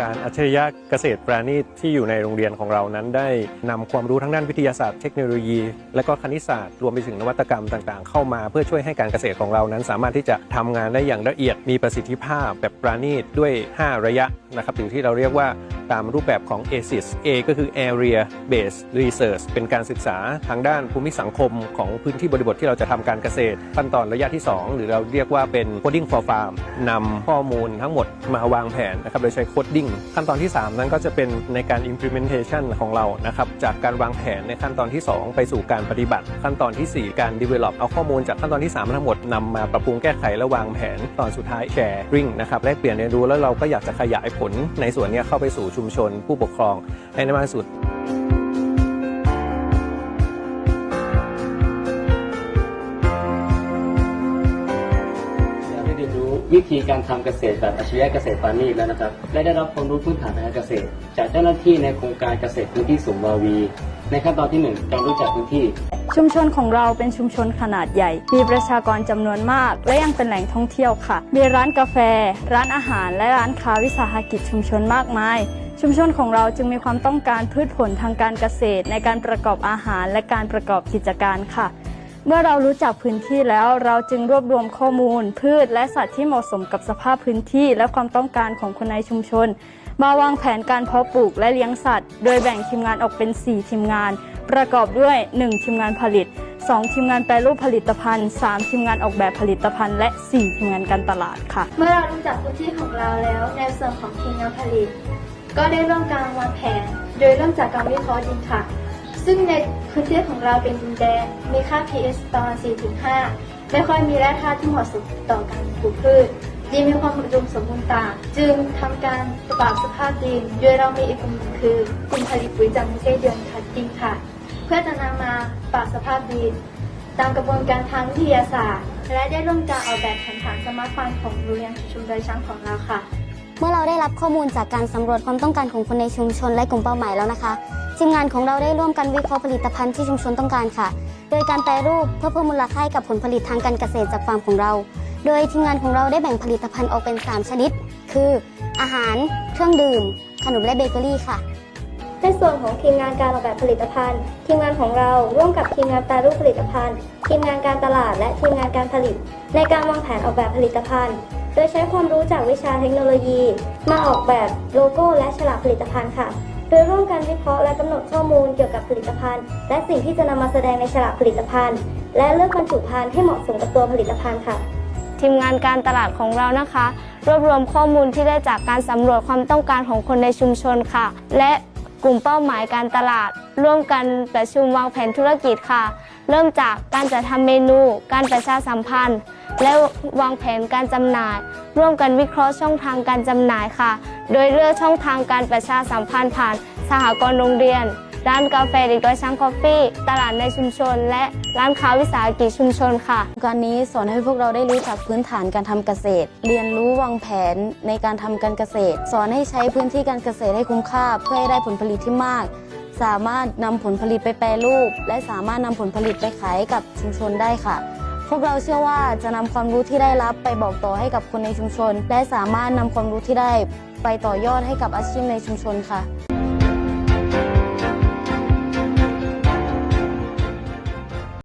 การอัจฉริยะเกษตรปราณีตที่อยู่ในโรงเรียนของเรานั้น ได้นำความรู้ทั้งด้านวิทยาศาสตร์เทคโนโลยี และก็คณิตศาสตร์รวมไปถึงนวัตกรรมต่างๆ เข้ามาเพื่อช่วยให้การเกษตรของเรานั้น สามารถที่จะทำงานได้อย่างละเอียดมีประสิทธิภาพแบบปราณีตด้วย 5 ระยะนะครับหรือที่เราเรียกว่า ตามรูปแบบของ ASIS A ก็คือ Area Based Research เป็นการศึกษาทางด้านภูมิสังคมของพื้นที่บริบทที่เราจะทำการเกษตร ขั้นตอนระยะที่ 2 หรือเราเรียกว่าเป็น Coding for Farm นำข้อมูลทั้งหมดมาวางแผนนะครับโดยใช้ Coding ขั้นตอนที่ 3 นั้นก็จะเป็นในการ implementation ของเรานะครับจากการวางแผนในขั้นตอนที่ 2 ไปสู่การปฏิบัติ ขั้นตอนทีสี่4 การ develop เอาข้อมูลจากขั้นตอนที่ 3 ทั้งหมดนำมาปรับปรุงแก้ไขและวางแผนตอนสุดท้าย sharing นะครับแลกเปลี่ยนเรียนรู้แล้วเราก็อยากจะขยายผลในส่วนนี้เข้าไปสู่ชุมชน ผู้ปกครองให้ได้มากที่สุด วิธีการทำเกษตรแบบอัจฉริยะเกษตรปานีแล้วนะครับ และได้รับความรู้พื้นฐานทางการเกษตร จากเจ้าหน้าที่ในโครงการเกษตรพื้นที่สูงวาวี ในขั้นตอนที่หนึ่งการรู้จักพื้นที่ ชุมชนของเราเป็นชุมชนขนาดใหญ่ มีประชากรจำนวนมาก และยังเป็นแหล่งท่องเที่ยวค่ะ มีร้านกาแฟ ร้านอาหาร และร้านค้าวิสาหกิจชุมชนมากมายชุมชนของเราจึงมีความต้องการพืชผลทางการเกษตร ในการประกอบอาหารและการประกอบกิจการค่ะ เมื่อเรารู้จักพื้นที่แล้วเราจึงรวบรวมข้อมูล พืชและสัตว์ที่เหมาะสมกับสภาพพื้นที่ และความต้องการของคนในชุมชน มาวางแผนการเพาะปลูกและเลี้ยงสัตว์ โดยแบ่งทีมงานออกเป็น 4 ทีมงาน ประกอบด้วย 1 ทีมงานผลิต 2 ทีมงานแปรรูปผลิตภัณฑ์ 3 ทีมงานออกแบบผลิตภัณฑ์และ 4 ทีมงานการตลาดค่ะ เมื่อเรารู้จักพื้นที่ของเราแล้ว ในส่วนของทีมงานผลิต ก็ได้ร่วมการวางแผน โดยเริ่มจากการวิเคราะห์ดินค่ะ ซึ่งในพื้นที่ของเราเป็นดินแดง มีค่า pH ประมาณ 4-5 ไม่ค่อยมีแร่ธาตุที่เหมาะสมต่อการปลูกพืชดินมีความอุดมสมบูรณ์ต่าง จึงทำการปรับสภาพดินโดยเรามีอีกกลุ่มหนึ่งคือกลุ่มผลิตปุ๋ยจากไส้เดือนขัดดินค่ะ เพื่อจะนำมาปรับสภาพดิน ตามกระบวนการทางวิทยาศาสตร์ และได้ร่วมการออกแบบแผนฐานสมาร์ทฟาร์มของโรงเรียนชุมชนโดยช้างของเราค่ะ เมื่อเราได้รับข้อมูลจากการสำรวจความต้องการของคนในชุมชนและกลุ่มเป้าหมายแล้วนะคะ ทีมงานของเราได้ร่วมกันวิเคราะห์ผลิตภัณฑ์ที่ชุมชนต้องการค่ะ โดยการแปรรูปเพื่อเพิ่มมูลค่าให้กับผลผลิตทางการเกษตรจากฟาร์มของเรา โดยทีมงานของเราได้แบ่งผลิตภัณฑ์ออกเป็น 3 ชนิด คือ อาหาร เครื่องดื่ม ขนมและเบเกอรี่ค่ะในส่วนของทีมงานการออกแบบผลิตภัณฑ์ ทีมงานของเราร่วมกับทีมงานแปรรูปผลิตภัณฑ์ ทีมงานการตลาด และทีมงานการผลิต ในการวางแผนออกแบบผลิตภัณฑ์ โดยใช้ความรู้จากวิชาเทคโนโลยี มาออกแบบโลโก้และฉลากผลิตภัณฑ์ค่ะ โดยร่วมกันวิเคราะห์และกำหนดข้อมูลเกี่ยวกับผลิตภัณฑ์ และสิ่งที่จะนำมาแสดงในฉลากผลิตภัณฑ์ และเลือกบรรจุภัณฑ์ให้เหมาะสมกับตัวผลิตภัณฑ์ค่ะ ทีมงานการตลาดของเรานะคะ รวบรวมข้อมูลที่ได้จากการสำรวจความต้องการของคนในชุมชนค่ะ และกลุ่มเป้าหมายการตลาด ร่วมกันประชุมวางแผนธุรกิจค่ะ เริ่มจากการจัดทำเมนู การประชาสัมพันธ์ และวางแผนการจำหน่าย ร่วมกันวิเคราะห์ช่องทางการจำหน่ายค่ะ โดยเลือกช่องทางการประชาสัมพันธ์ผ่านสหกรณ์โรงเรียน ร้านกาแฟเด็กดอยช้างคอฟฟี่ ตลาดในชุมชน และร้านค้าวิสาหกิจชุมชนค่ะ การนี้สอนให้พวกเราได้รู้จักพื้นฐานการทำเกษตร เรียนรู้วางแผนในการทำการเกษตร สอนให้ใช้พื้นที่การเกษตรให้คุ้มค่า เพื่อให้ได้ผลผลิตที่มาก สามารถนำผลผลิตไปแปรรูป และสามารถนำผลผลิตไปขายให้กับชุมชนได้ค่ะ พวกเราเชื่อว่าจะนำความรู้ที่ได้รับไปบอกต่อให้กับคนในชุมชน และสามารถนำความรู้ที่ได้ไปต่อยอดให้กับอาชีพในชุมชนค่ะ